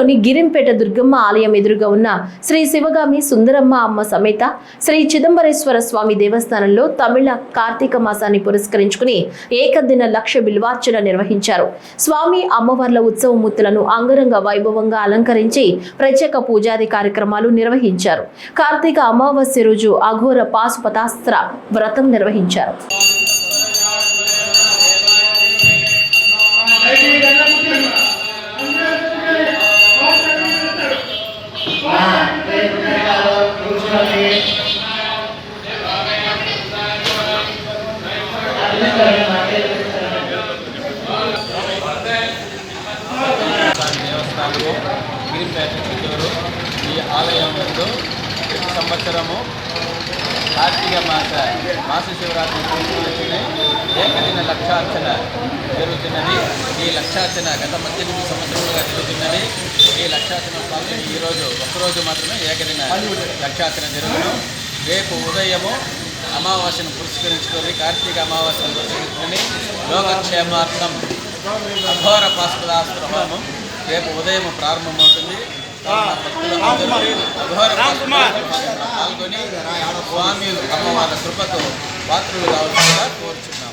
పట్టణంలోని గిరింపేట దుర్గమ్మ ఆలయం ఎదురుగా ఉన్న శ్రీ శివగామి సుందరమ్మ అమ్మ సమేత శ్రీ చిదంబరేశ్వర స్వామి దేవస్థానంలో తమిళ కార్తీక మాసాన్ని పురస్కరించుకుని ఏకదిన లక్ష బిల్వార్చన నిర్వహించారు. స్వామి అమ్మవార్ల ఉత్సవమూర్తులను అంగరంగ వైభవంగా అలంకరించి ప్రత్యేక పూజాది కార్యక్రమాలు నిర్వహించారు. కార్తీక అమావాస్య రోజు అఘోర పాశుపతాస్త్ర వ్రతం నిర్వహించారు. దేవస్థానము గిరిపేట చిత్తూరు ఈ ఆలయం ముందు ప్రతి సంవత్సరము కార్తీక మాస మాస శివరాత్రి ఏకదిన లక్షార్చన. జరుగుతున్నది. ఈ లక్షార్చన గత పద్దెనిమిది సంవత్సరాలుగా జరుగుతున్నది ఈ లక్షార్చన స్వామి ఈరోజు ఒక్కరోజు మాత్రమే ఏకదిన లక్షార్చన జరుగును. రేపు ఉదయము అమావాస్యను పురస్కరించుకొని కార్తీక అమావాస్యను పురస్కరించుకొని లోకక్షేమార్థం అఘోర పాస్పదాస్త్రమము రేపు ఉదయం ప్రారంభమవుతుంది. అఘోర పాల్గొని స్వామి అమ్మవారి కృపకు పాత్రులు కోరుచున్నాం